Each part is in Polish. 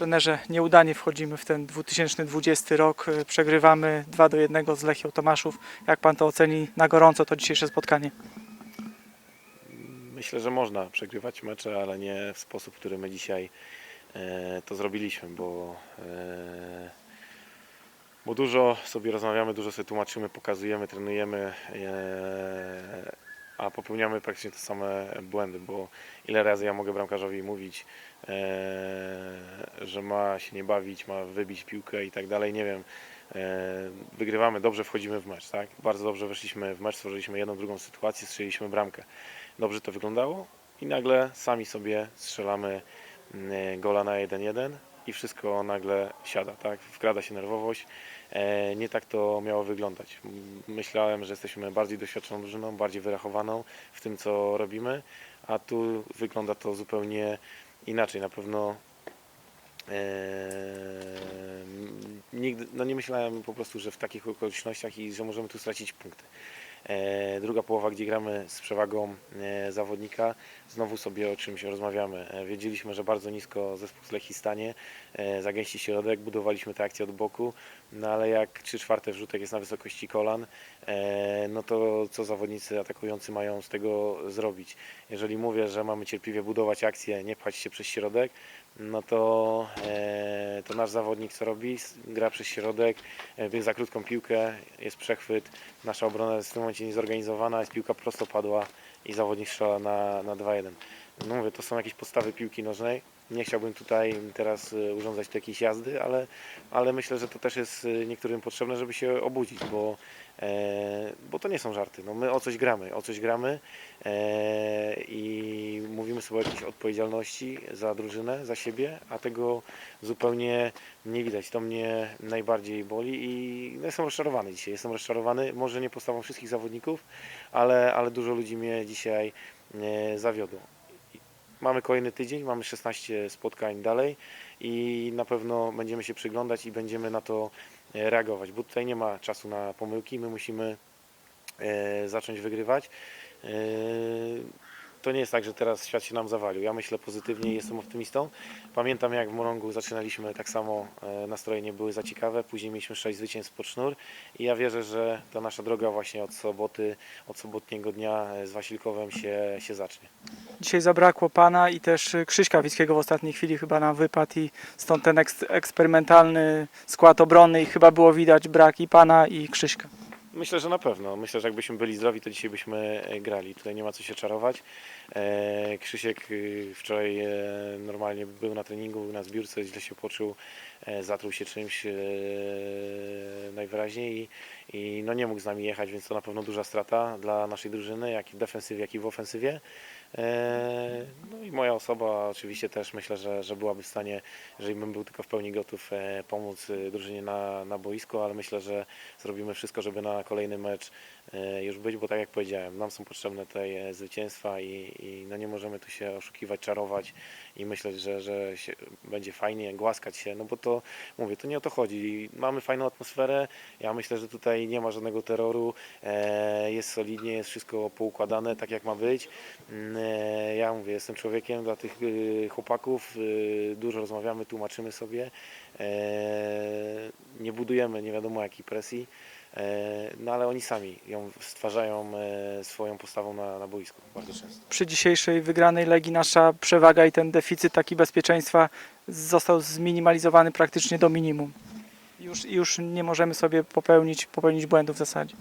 Trenerze, nieudanie wchodzimy w ten 2020 rok. y, Przegrywamy 2 do 1 z Lechią Tomaszów. Jak pan to oceni na gorąco to dzisiejsze spotkanie? Myślę, że można przegrywać mecze, ale nie w sposób, w który my dzisiaj e, to zrobiliśmy, bo, e, bo dużo sobie rozmawiamy, dużo sobie tłumaczymy, pokazujemy, trenujemy, e, a popełniamy praktycznie te same błędy, bo ile razy ja mogę bramkarzowi mówić, e, że ma się nie bawić, ma wybić piłkę i tak dalej, nie wiem. E, Wygrywamy, dobrze wchodzimy w mecz, tak? Bardzo dobrze weszliśmy w mecz, stworzyliśmy jedną, drugą sytuację, strzeliliśmy bramkę dobrze to wyglądało i nagle sami sobie strzelamy mm, gola na 1-1 i wszystko nagle siada, tak? Wkrada się nerwowość. E, Nie tak to miało wyglądać. Myślałem, że jesteśmy bardziej doświadczoną drużyną, bardziej wyrachowaną w tym, co robimy, a tu wygląda to zupełnie inaczej. Na pewno e, nigdy, no nie myślałem po prostu, że w takich okolicznościach i że możemy tu stracić punkty. E, Druga połowa, gdzie gramy z przewagą e, zawodnika, znowu sobie o czymś rozmawiamy. Wiedzieliśmy, że bardzo nisko zespół z Lechii stanie, zagęści środek, budowaliśmy te akcje od boku, no ale jak 3 czwarte wrzutek jest na wysokości kolan, no to co zawodnicy atakujący mają z tego zrobić? Jeżeli mówię, że mamy cierpliwie budować akcję, nie pchać się przez środek, no to, e, to nasz zawodnik co robi? Gra przez środek, bieg za krótką piłkę, jest przechwyt, nasza obrona jest w tym momencie niezorganizowana, jest piłka prosto padła i zawodnik strzela na, na 2-1. No mówię, to są jakieś podstawy piłki nożnej. Nie chciałbym tutaj teraz e, urządzać tu jakiejś jazdy, ale, ale myślę, że to też jest e, niektórym potrzebne, żeby się obudzić, bo to nie są żarty. No my o coś gramy, o coś gramy e, i mówimy sobie o jakiejś odpowiedzialności za drużynę, za siebie, a tego zupełnie nie widać. To mnie najbardziej boli i no, jestem rozczarowany dzisiaj. Jestem rozczarowany, może nie postawą wszystkich zawodników, ale, ale dużo ludzi mnie dzisiaj e, zawiodło. Mamy kolejny tydzień, mamy 16 spotkań dalej i na pewno będziemy się przyglądać i będziemy na to e, reagować, bo tutaj nie ma czasu na pomyłki, my musimy zacząć wygrywać. E, To nie jest tak, że teraz świat się nam zawalił. Ja myślę pozytywnie i jestem optymistą. Pamiętam jak w Morągu zaczynaliśmy tak samo, e, nastroje nie były za ciekawe, później mieliśmy 6 zwycięstw pod sznur i ja wierzę, że ta nasza droga właśnie od soboty, od sobotniego dnia e, z Wasilkowem się, się zacznie. Dzisiaj zabrakło pana i też Krzyśka Wickiego w ostatniej chwili chyba nam wypadł i stąd ten eks- eksperymentalny skład obronny i chyba było widać brak i pana i Krzyśka. Myślę, że na pewno. Myślę, że jakbyśmy byli zdrowi, to dzisiaj byśmy e, grali. Tutaj nie ma co się czarować. E, Krzysiek y, wczoraj e, normalnie był na treningu, był na zbiórce, źle się poczuł, zatruł się czymś najwyraźniej i, i no nie mógł z nami jechać, więc to na pewno duża strata dla naszej drużyny, jak i w defensywie, jak i w ofensywie. E, No i moja osoba oczywiście też myślę, że, że byłaby w stanie, jeżeli bym był tylko w pełni gotów, e, pomóc e, drużynie na, na boisku, ale myślę, że zrobimy wszystko, żeby na kolejny mecz już być, bo tak jak powiedziałem, nam są potrzebne tutaj e, zwycięstwa i, i no nie możemy tu się oszukiwać, czarować i myśleć, że, że będzie fajnie, głaskać się, no bo to, mówię, to nie o to chodzi. Mamy fajną atmosferę, ja myślę, że tutaj nie ma żadnego terroru, jest solidnie, jest wszystko poukładane tak jak ma być. E, Ja mówię, jestem człowiekiem dla tych y, chłopaków, y, dużo rozmawiamy, tłumaczymy sobie, e, nie budujemy nie wiadomo jakiej presji, e, no ale oni sami ją stwarzają e, swoją postawą na, na boisku bardzo często. Przy dzisiejszej wygranej Legii nasza przewaga i ten deficyt taki bezpieczeństwa został zminimalizowany praktycznie do minimum. Już, już nie możemy sobie popełnić, popełnić błędów w zasadzie.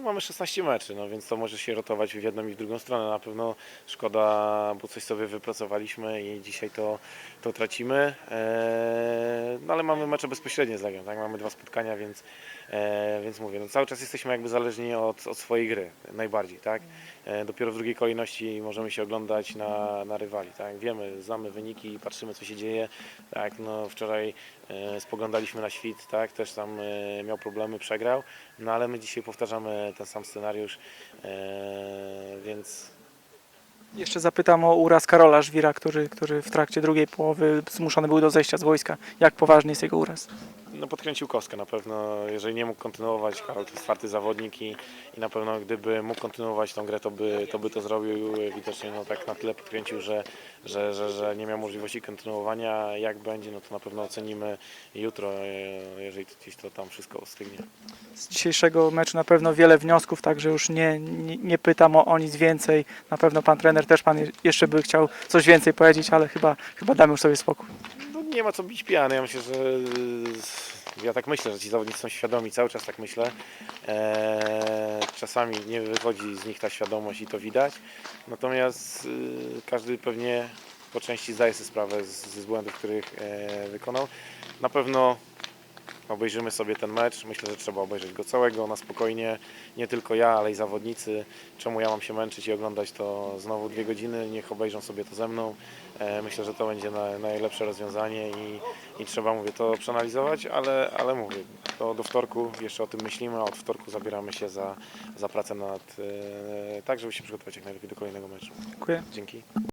No, mamy 16 meczy, no więc to może się rotować w jedną i w drugą stronę. Na pewno szkoda, bo coś sobie wypracowaliśmy i dzisiaj to, to tracimy. Eee, no ale mamy mecze bezpośrednie z Legią, tak? Mamy dwa spotkania, więc, e, więc mówię, no, cały czas jesteśmy jakby zależni od, od swojej gry, najbardziej, tak? E, dopiero w drugiej kolejności możemy się oglądać na, na rywali, tak? Wiemy, znamy wyniki, patrzymy co się dzieje, tak? No wczoraj e, spoglądaliśmy na świt, tak? Też tam e, miał problemy, przegrał, no ale my dzisiaj powtarzamy ten sam scenariusz, e, więc Jeszcze zapytam o uraz Karola Żwira, który, który w trakcie drugiej połowy zmuszony był do zejścia z wojska. Jak poważny jest jego uraz? No, podkręcił kostkę na pewno. Jeżeli nie mógł kontynuować, Karol to jest czwarty zawodnik i, i na pewno gdyby mógł kontynuować tą grę, to by to, by to zrobił. Widocznie no, tak na tyle podkręcił, że, że, że, że nie miał możliwości kontynuowania. Jak będzie, no to na pewno ocenimy jutro, e, jeżeli gdzieś to tam wszystko ostygnie. Z dzisiejszego meczu na pewno wiele wniosków, także już nie, nie, nie pytam o, o nic więcej. Na pewno pan trener też pan je- jeszcze by chciał coś więcej powiedzieć, ale chyba, chyba damy już sobie spokój. Nie ma co bić pijany. Ja myślę, że ja tak myślę, że ci zawodnicy są świadomi, cały czas tak myślę. Eee, czasami nie wychodzi z nich ta świadomość i to widać. Natomiast y, każdy pewnie po części zdaje sobie sprawę z, z błędów, których e, wykonał. Na pewno obejrzymy sobie ten mecz. Myślę, że trzeba obejrzeć go całego na spokojnie. Nie tylko ja, ale i zawodnicy. Czemu ja mam się męczyć i oglądać to znowu dwie godziny? Niech obejrzą sobie to ze mną. E, Myślę, że to będzie na, najlepsze rozwiązanie i, i trzeba, mówię, to przeanalizować, ale, ale mówię, to do wtorku jeszcze o tym myślimy, a od wtorku zabieramy się za, za pracę nad, e, tak żeby się przygotować jak najlepiej do kolejnego meczu. Dziękuję. Dzięki.